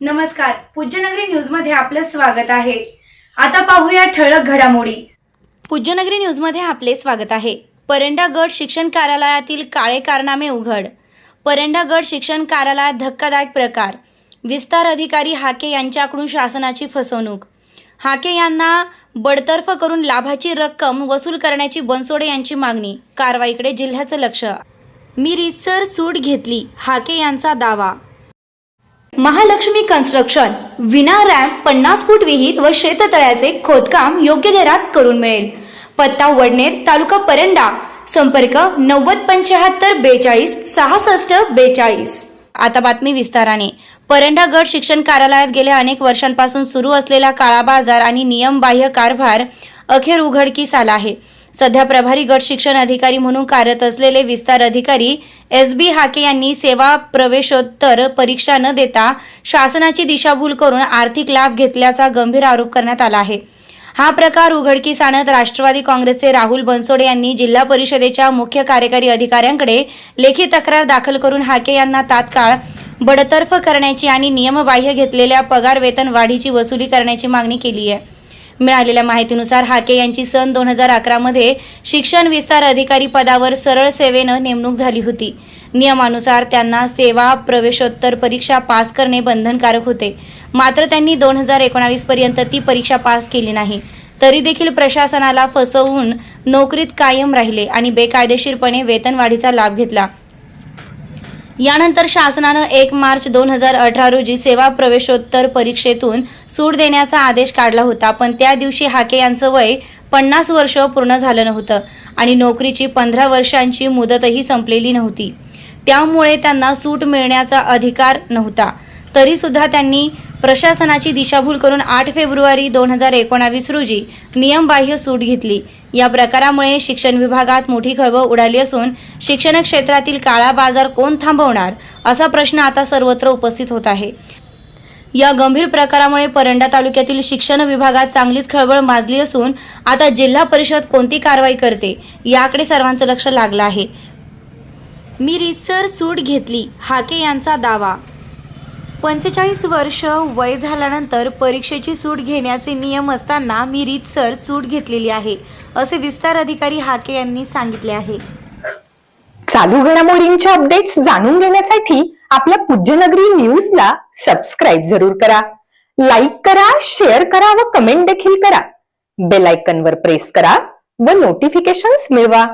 नमस्कार पूज्यनगरी न्यूजमध्ये आपलं स्वागत आहे. आता पाहूया ठळक घडामोडी. पूज्यनगरी न्यूजमध्ये आपले स्वागत आहे. परंडा गट शिक्षण कार्यालयातील काळे कारनामे उघड. परंडा गट शिक्षण कार्यालयात धक्कादायक प्रकार. विस्तार अधिकारी हाके यांच्याकडून शासनाची फसवणूक. हाके यांना बडतर्फ करून लाभाची रक्कम वसूल करण्याची बनसोडे यांची मागणी. कारवाईकडे जिल्ह्याचं लक्ष. मी रितसर सूट घेतली हाके यांचा दावा. महालक्ष्मी कन्स्ट्रक्शन विना रॅम्प पन्नास फूट विहीर व शेततळ्याचे खोदकाम योग्य दरात करून मिळेल. पत्ता वडनेर तालुका परंडा. संपर्क नव्वद पंच्याहत्तर बेचाळीस सहासष्ट बेचाळीस. आता बातमी विस्ताराने. परंडा गट शिक्षण कार्यालयात गेल्या अनेक वर्षांपासून सुरू असलेला काळा बाजार आणि नियमबाह्य कारभार अखेर उघडकीस आला आहे. सध्या प्रभारी गट शिक्षण अधिकारी म्हणून कार्यरत असलेले विस्तार अधिकारी एस बी हाके यांनी सेवा प्रवेशोत्तर परीक्षा न देता शासनाची दिशाभूल करून आर्थिक लाभ घेतल्याचा गंभीर आरोप करण्यात आला आहे. हा प्रकार उघडकीस आणत राष्ट्रवादी काँग्रेसचे राहुल बनसोडे यांनी जिल्हा परिषदेच्या मुख्य कार्यकारी अधिकाऱ्यांकडे लेखी तक्रार दाखल करून हाके यांना तात्काळ बडतर्फ करण्याची आणि नियमबाह्य घेतलेल्या पगार वेतन वाढीची वसुली करण्याची मागणी केली आहे. मिळालेल्या माहितीनुसार हाके यांची सन दोन हजार अकरामध्ये शिक्षण विस्तार अधिकारी पदावर सरळ सेवेनं नेमणूक झाली होती. नियमानुसार त्यांना सेवा प्रवेशोत्तर परीक्षा पास करणे बंधनकारक होते. मात्र त्यांनी दोन हजार एकोणावीस पर्यंत ती परीक्षा पास केली नाही. तरी देखील प्रशासनाला फसवून नोकरीत कायम राहिले आणि बेकायदेशीरपणे वेतनवाढीचा लाभ घेतला. यानंतर शासनानं एक मार्च दोन हजार अठरा रोजी सेवा प्रवेशोत्तर परीक्षेतून सूट देण्याचा आदेश काढला होता पण त्या दिवशी हाके यांचं वय पन्नास वर्ष पूर्ण झालं नव्हतं आणि नोकरीची पंधरा वर्षांची मुदतही संपलेली नव्हती. त्यामुळे त्यांना सूट मिळण्याचा अधिकार नव्हता. तरी सुद्धा त्यांनी प्रशासनाची दिशाभूल करून आठ फेब्रुवारी दोन हजार एकोणावीस रोजी नियमबाह्य सूट घेतली. या प्रकारामुळे शिक्षण विभागात मोठी खळबळ उडाली असून शिक्षण क्षेत्रातील काळा बाजार कोण थांबवणार असा प्रश्न आता सर्वत्र उपस्थित होत आहे. या गंभीर प्रकारामुळे परंडा तालुक्यातील शिक्षण विभागात चांगलीच खळबळ माजली असून आता जिल्हा परिषद कोणती कारवाई करते याकडे सर्वांचं लक्ष लागलं आहे. मी रिसर सूट घेतली हाके यांचा दावा. पंचेचाळीस वर्ष वय झाल्यानंतर परीक्षेची सूट घेण्याचे नियम असताना मी रीतसर सूट घेतलेली आहे असे विस्तार अधिकारी हाके यांनी सांगितले आहे. चालू घडामोडींचे अपडेट्स जाणून घेण्यासाठी आपल्या पूज्यनगरी न्यूजला सबस्क्राईब जरूर करा. लाईक करा शेअर करा व कमेंट देखील करा. बेल आयकॉनवर प्रेस करा व नोटिफिकेशन्स मिळवा.